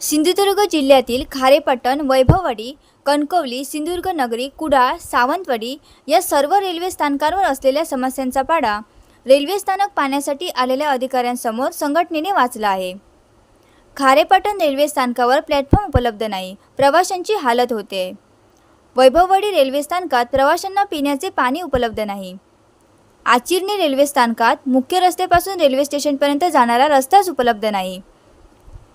सिंधुदुर्ग जिल्ह्यातील खारेपट्टण वैभववाडी कणकवली सिंधुदुर्ग नगरी कुडाळ सावंतवाडी या सर्व रेल्वे स्थानकांवर असलेल्या समस्यांचा पाडा रेल्वे स्थानक पाहण्यासाठी आलेल्या अधिकाऱ्यांसमोर संघटनेने वाचला आहे. खारेपट्टण रेल्वे स्थानकावर प्लॅटफॉर्म उपलब्ध नाही प्रवाशांची हालत होते. वैभववाडी रेल्वे स्थानकात प्रवाशांना पिण्याचे पाणी उपलब्ध नाही. आचिरणी रेल्वे स्थानकात मुख्य रस्त्यापासून रेल्वे स्टेशनपर्यंत जाणारा रस्ताच उपलब्ध नाही.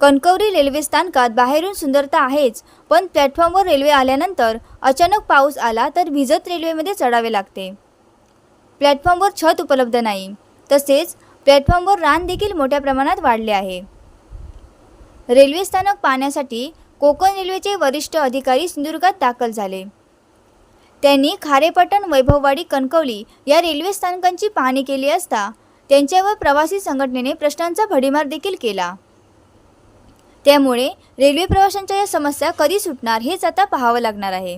कणकवली रेल्वे स्थानकात बाहेरून सुंदरता आहेच पण प्लॅटफॉर्मवर रेल्वे आल्यानंतर अचानक पाऊस आला तर भिजत रेल्वेमध्ये चढावे लागते. प्लॅटफॉर्मवर छत उपलब्ध नाही तसेच प्लॅटफॉर्मवर रान देखील मोठ्या प्रमाणात वाढले आहे. रेल्वे स्थानक पाहण्यासाठी कोकण रेल्वेचे वरिष्ठ अधिकारी सिंधुदुर्गात दाखल झाले. त्यांनी खारेपटण वैभववाडी कणकवली या रेल्वे स्थानकांची पाहणी केली असता त्यांच्यावर प्रवासी संघटनेने प्रश्नांचा भडीमार देखील केला. त्यामुळे रेल्वे प्रवाशांच्या या समस्या कधी सुटणार हेच आता पाहावं लागणार आहे.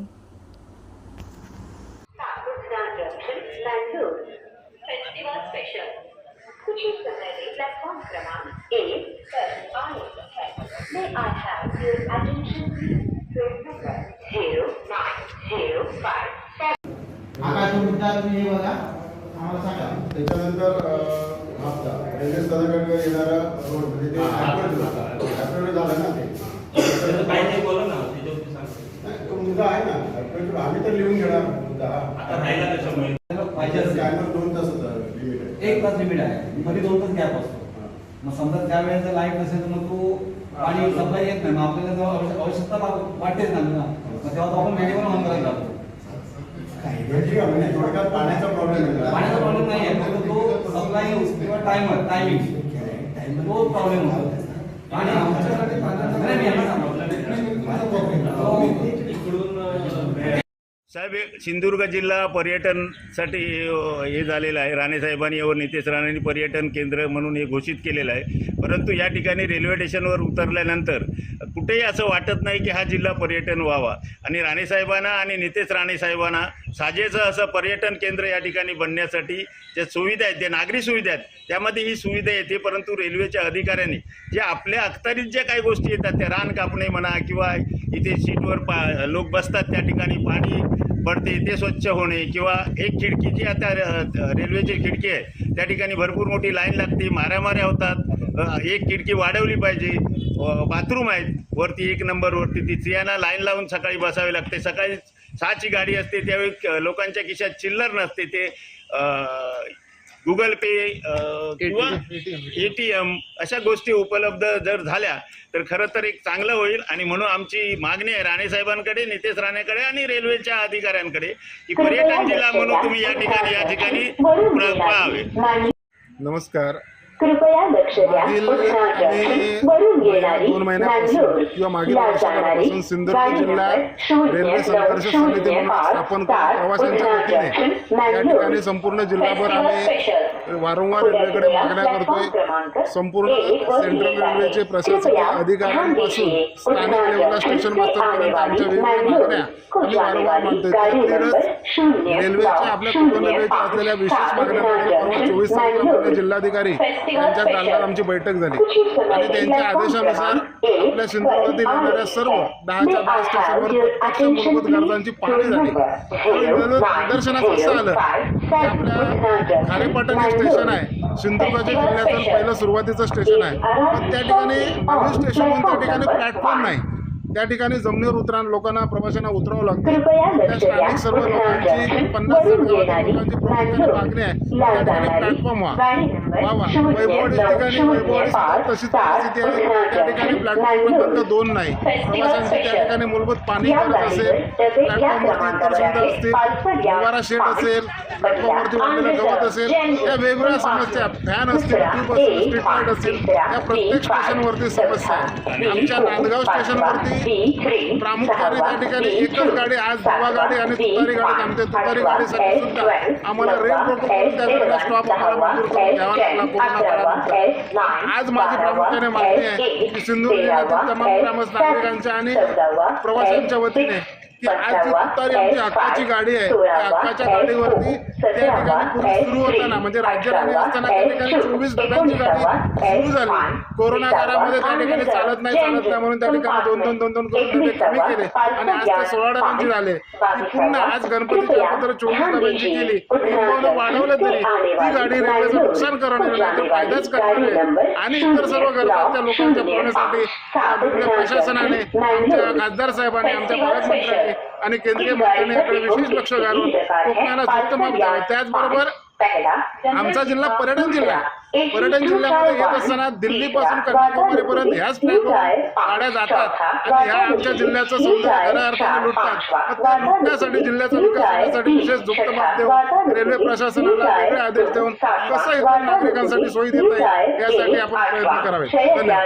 आम्हाला सांगा. त्याच्यानंतर रेल्वे येणारा रोड म्हणजे झालं ना ते. बोला ना त्याच्यावरती सांग नाही, तो मुद्दा आहे ना ऍपरेट आम्ही तर लिहून घेणार मुद्दा हा. आता राहिला त्याच्यामुळे. पाहिजे दोन लिमिट एक तास लिमिट आहे. मध्ये दोन तास गॅप असतो. मग समजा त्या वेळेस लाइट नसेल तर मग तो पाणी सप्लाय येत नाही. मग आपल्याला जेव्हा आवश्यक- आवश्यकता वाटतेच ना ना. मग तेव्हा तो आपण मेडिकल ऑन करायला लागतो थोडक्यात पाण्याचा प्रॉब्लेम आहे. पाण्याचा प्रॉब्लेम नाही आहे. फक्त तो सप्लाय किंवा टायमर टायमिंग तो प्रॉब्लेम होतो. आणि आमच्यासाठी पाण्याचा- नाही, मी यांना सांगतो. माझा problem. तो- इकडून अं, साहेब सिंधुदुर्ग जिल्हा पर्यटनसाठी हे झालेलं आहे. राणेसाहेबांनी व नितेश राणेंनी पर्यटन केंद्र म्हणून हे घोषित केलेलं आहे. परंतु या ठिकाणी रेल्वे स्टेशनवर उतरल्यानंतर कुठेही असं वाटत नाही की हा जिल्हा पर्यटन व्हावा. आणि राणेसाहेबांना आणि नितेश राणेसाहेबांना साजेचं असं पर्यटन केंद्र या ठिकाणी बनण्यासाठी ज्या सुविधा आहेत ज्या नागरी सुविधा आहेत त्यामध्ये ही सुविधा येते. परंतु रेल्वेच्या अधिकाऱ्यांनी जे आपल्या अखत्यारीत ज्या काही गोष्टी येतात त्या रान कापणे म्हणा किंवा इथे सीटवर पा लोक बसतात त्या ठिकाणी पाणी पडते ते स्वच्छ होणे किंवा एक खिडकी जी आता रेल्वेची खिडकी आहे त्या ठिकाणी भरपूर मोठी लाईन लागते माऱ्यामाऱ्या होतात. एक खिडकी वाढवली पाहिजे. बाथरूम आहेत. वरती एक नंबरवरती ती स्त्रियांना लाईन लावून सकाळी बसावे लागते. सकाळी सहाची गाडी असते त्यावेळी लोकांच्या खिशात चिल्लर नसते ते. गुगल पे किंवा ए टी एम. अशा गोष्टी उपलब्ध जर झाल्या तर खरं तर एक चांगलं होईल. आणि म्हणून आमची मागणी आहे राणेसाहेबांकडे नितेश राणेकडे आणि रेल्वेच्या अधिकाऱ्यांकडे की पर्यटन जिल्हा म्हणून तुम्ही या ठिकाणी या ठिकाणी नमस्कार. कृपया लक्ष द्या वरून येणारी दोन महिन्यापासून किंवा मागील सिंधुदुर्ग गाडी जिल्हा नंबर शून्य रेल्वे संघर्ष समिती म्हणून स्थापन करून प्रवाशांच्या वतीने या. ठिकाणी संपूर्ण जिल्हाभर आम्ही. वारंवार रेल्वेकडे मागण्या करतोय संपूर्ण सेंट्रल. रेल्वेचे प्रशासकीय अधिकाऱ्यांपासून. स्थानिक लेवलला जंक्शन स्टेशन आने आमच्या वेगवेगळ्या मागण्या आम्ही वारंवार मानतोय त्यातीलच रेल्वेच्या आपल्या कोकण रेल्वेच्या असलेल्या विशेष उत्सव परवा चोवीस तारखेला. पुणे जिल्हाधिकारी यांच्या. दालनात आमची बैठक झाली आणि त्यांच्या आदेशानुसार आपल्या सिंधुदुर्गातील येणाऱ्या सर्व. दहाच्या दहा स्टेशनवर प्रत्यक्ष मूलभूत गरजांची? पाहणी झाली निदर्शनास असं आलं खारेपाटण हे स्टेशन आहे सिंधुदुर्गाच्या जिल्ह्याचं पहिलं सुरुवातीचं स्टेशन आहे. पण त्या ठिकाणी स्टेशन म्हणून त्या ठिकाणी? प्लॅटफॉर्म नाही. त्या ठिकाणी जमिनीवर उतरा लोकांना प्रवाशांना उतरावं लागतं. कृपया त्या स्थानिक सर्व लोकांची पन्नास लोकांची नांदूर मागणी आहे. त्या ठिकाणी प्लॅटफॉर्म व्हा गाडी नंबर वा वा. वैभववाडी ठिकाणी वैभववाडी सुद्धा तशीच परिस्थिती आहे. त्या ठिकाणी प्लॅटफॉर्म क्रमांक दोन नाही. प्रवाशांची त्या ठिकाणी मूलभूत पाणी गरज असेल प्लॅटफॉर्मवरती इतर सुविधा असतील निवारा शेड असेल प्लॅटफॉर्मवरती वाढलेलं गवत असेल या वेगवेगळ्या समस्या फॅन असतील ट्यूब असेल स्ट्रीट लाइट असेल या प्रत्येक स्टेशनवरती समस्या आहे आमच्या नांदगाव स्टेशनवरती प्रामुख्याने त्या ठिकाणी एकच गाडी आज जुवा गाडी आणि तुतारी गाडी थांबते. तुतारी गाडीसाठी सुद्धा आम्हाला रेल गाडीला स्टॉप आम्हाला मंजूर करून घ्यावा लागला कोरोना काळानंतर आज माझी प्रामुख्याने मागणी आहे की सिंधुदुर्ग जिल्ह्यातील तमाम ग्रामस्थ नागरिकांच्या आणि प्रवाशांच्या वतीने की आज जी तुतारी हक्काची गाडी आहे त्या हक्काच्या गाडीवरती त्या ठिकाणी सुरू होताना म्हणजे राज्य राणी असताना त्या ठिकाणी चोवीस डब्यांची गाडी सुरू झाली. कोरोना काळामध्ये त्या ठिकाणी चालत नाही चालत नाही म्हणून त्या ठिकाणी दोन दोन दोन दोन करून कमी केले. आणि आज ते सोळा डब्यांची झाले. ती पुन्हा आज गणपतीच्या अगोदर चोवीस डब्यांची केली किंवा वाढवलं तरी ती गाडी रेल्वेचं नुकसान करणार नाही तर फायदाच करणार आहे आणि इतर सर्व गरजा त्या लोकांच्या आपल्या प्रशासनाने आमच्या खासदार साहेबांनी आमच्या पालकमंत्र्यांनी आणि केंद्रीय मंत्र्यांनी याकडे विशेष लक्ष घालून कोकणाला उत्तम त्याचबरोबर आमचा जिल्हा पर्यटन जिल्हा आहे. पर्यटन जिल्ह्यामध्ये येत असताना दिल्लीपासून कन्याकुमारीपर्यंत ह्याच गाड्या जातात. आणि ह्या आमच्या जिल्ह्याचं सौंदर्य खऱ्या अर्थाने लुटतात. त्या लुटण्यासाठी जिल्ह्याचा विकास करण्यासाठी विशेष झुकतं माप देऊन रेल्वे प्रशासनाला वेगळे आदेश देऊन कसं इतर नागरिकांसाठी सोयी देता येईल यासाठी आपण प्रयत्न करावे धन्यवाद.